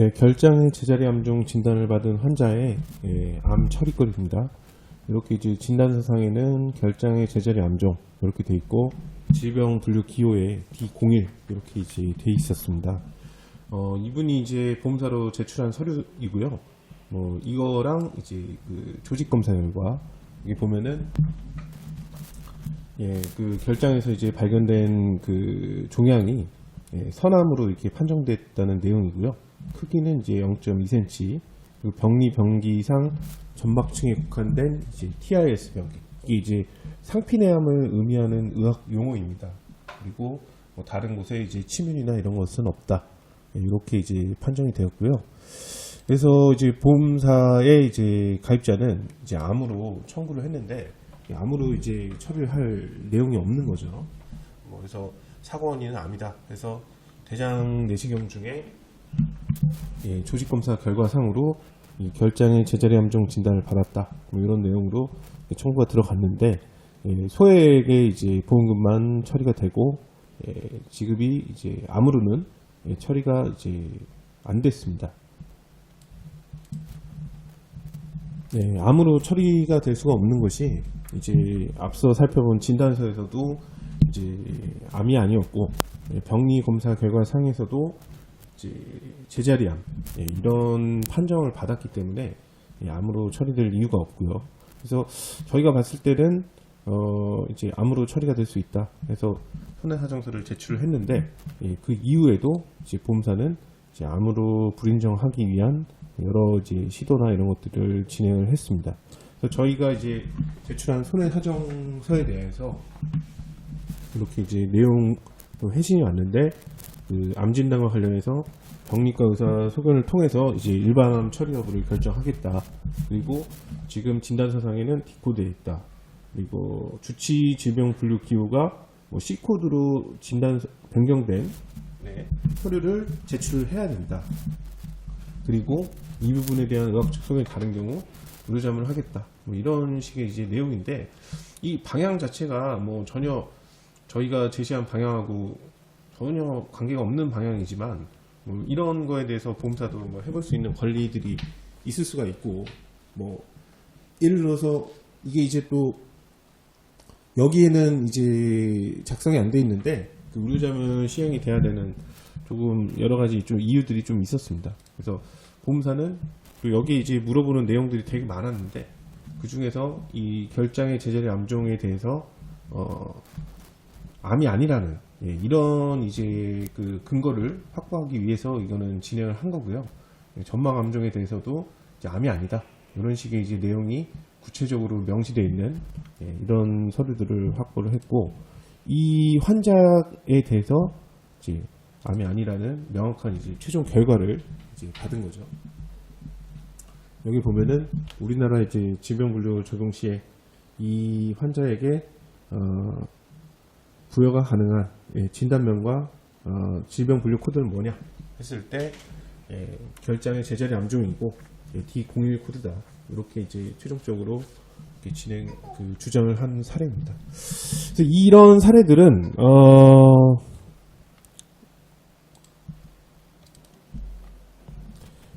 네, 결장의 제자리 암종 진단을 받은 환자의 예, 암 처리거리입니다. 이렇게 이제 진단서상에는 결장의 제자리 암종 이렇게 돼 있고 질병 분류 기호에 D01 이렇게 이제 돼 있었습니다. 어, 이분이 이제 보험사로 제출한 서류이고요. 뭐 이거랑 이제 그 조직 검사 결과 여기 보면은 예, 그 결장에서 이제 발견된 그 종양이 예, 선암으로 이렇게 판정됐다는 내용이고요. 크기는 이제 0.2cm, 그리고 병리 병기상 전막층에 국한된 이제 TIS 병기. 이게 이제 상피내암을 의미하는 의학 용어입니다. 그리고 뭐 다른 곳에 이제 치밀이나 이런 것은 없다. 예, 이렇게 이제 판정이 되었고요. 그래서 이제 보험사의 이제 가입자는 이제 암으로 청구를 했는데 이 암으로 이제 처리를 할 내용이 없는 거죠. 뭐 그래서 사고 원인은 암이다. 그래서 대장 내시경 중에 예, 조직 검사 결과상으로 이 결장의 제자리 암종 진단을 받았다. 뭐 이런 내용으로 청구가 들어갔는데 예, 소액의 이제 보험금만 처리가 되고 예, 지급이 이제 암으로는 예, 처리가 이제 안 됐습니다. 네, 암으로 처리가 될 수가 없는 것이 이제 앞서 살펴본 진단서에서도 이제 암이 아니었고 예, 병리 검사 결과 상에서도 이 제 제자리암 예, 이런 판정을 받았기 때문에 예, 암으로 처리될 이유가 없고요. 그래서 저희가 봤을 때는 어 이제 암으로 처리가 될 수 있다. 그래서 손해사정서를 제출을 했는데 예, 그 이후에도 이제 보험사는 이제 암으로 불인정하기 위한 여러 이제 시도나 이런 것들을 진행을 했습니다. 그래서 저희가 이제 제출한 손해사정서에 대해서 이렇게 이제 내용 회신이 왔는데 그 암 진단과 관련해서 병리과 의사 소견을 통해서 이제 일반암 처리 여부를 결정하겠다. 그리고 지금 진단서상에는 D코드에 있다. 그리고 주치 질병 분류 기호가 뭐 C 코드로 진단 변경된 네, 서류를 제출을 해야 된다. 그리고 이 부분에 대한 의학적 소견이 다른 경우 의료자문을 하겠다. 뭐 이런 식의 이제 내용인데 이 방향 자체가 뭐 전혀 저희가 제시한 방향하고 전혀 관계가 없는 방향이지만 뭐 이런 거에 대해서 보험사도 뭐 해볼 수 있는 권리들이 있을 수가 있고 뭐 예를 들어서 이게 이제 또 여기에는 이제 작성이 안 돼 있는데 그 의료자문 시행이 돼야 되는 조금 여러 가지 좀 이유들이 좀 있었습니다. 그래서 보험사는 또 여기 이제 물어보는 내용들이 되게 많았는데 그 중에서 이 결장의 제자리 암종에 대해서 어 암이 아니라는 예, 이런 이제 그 근거를 확보하기 위해서 이거는 진행을 한 거고요. 예, 전망 암종에 대해서도 이제 암이 아니다 이런 식의 이제 내용이 구체적으로 명시되어 있는 예, 이런 서류들을 확보를 했고 이 환자에 대해서 이제 암이 아니라는 명확한 이제 최종 결과를 이제 받은 거죠. 여기 보면은 우리나라 이제 질병분류 적용 시에 이 환자에게 어, 부여가 가능한 예, 진단명과 어, 질병 분류 코드는 뭐냐 했을 때 예, 결장의 제자리 암종이고 예, D01 코드다 이렇게 이제 최종적으로 이렇게 진행 그 주장을 한 사례입니다. 이런 사례들은 어,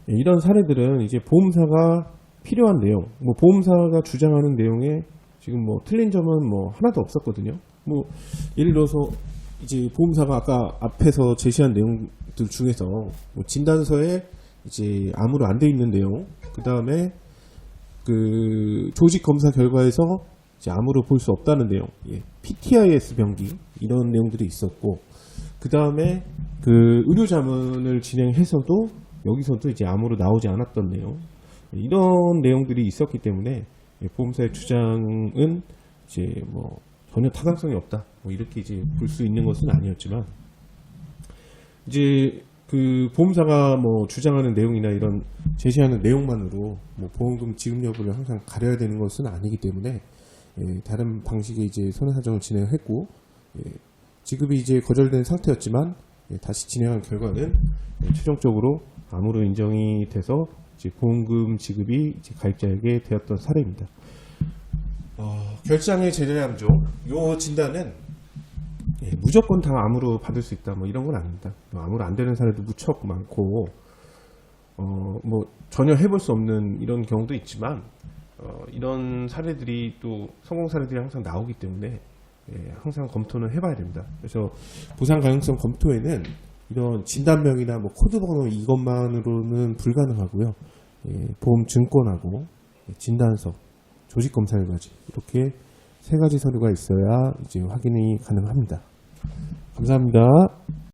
예, 이런 사례들은 이제 보험사가 필요한 내용, 뭐 보험사가 주장하는 내용에 지금 뭐 틀린 점은 뭐 하나도 없었거든요. 뭐 예를 들어서 이제 보험사가 아까 앞에서 제시한 내용들 중에서 뭐 진단서에 이제 암으로 안 돼 있는 내용, 그 다음에 그 조직 검사 결과에서 이제 암으로 볼 수 없다는 내용, 예, PTIS 병기 이런 내용들이 있었고, 그 다음에 그 의료 자문을 진행해서도 여기서도 이제 암으로 나오지 않았던 내용, 이런 내용들이 있었기 때문에 예, 보험사의 주장은 이제 뭐 전혀 타당성이 없다, 뭐 이렇게 이제 볼 수 있는 것은 아니었지만 이제 그 보험사가 뭐 주장하는 내용이나 이런 제시하는 내용만으로 뭐 보험금 지급 여부를 항상 가려야 되는 것은 아니기 때문에 예, 다른 방식의 이제 손해 사정을 진행했고 예, 지급이 이제 거절된 상태였지만 예, 다시 진행한 결과는 예, 최종적으로 암으로 인정이 돼서 이제 보험금 지급이 이제 가입자에게 되었던 사례입니다. 어, 결장의 제재암종 요 진단은 예, 무조건 다 암으로 받을 수 있다 뭐 이런 건 아닙니다. 또 암으로 안 되는 사례도 무척 많고 뭐 어, 뭐 전혀 해볼 수 없는 이런 경우도 있지만 어, 이런 사례들이 또 성공 사례들이 항상 나오기 때문에 예, 항상 검토는 해봐야 됩니다. 그래서 보상 가능성 검토에는 이런 진단명이나 뭐 코드 번호 이것만으로는 불가능하고요. 예, 보험 증권하고 진단서, 조직 검사 결과지 이렇게 세 가지 서류가 있어야 이제 확인이 가능합니다. 감사합니다.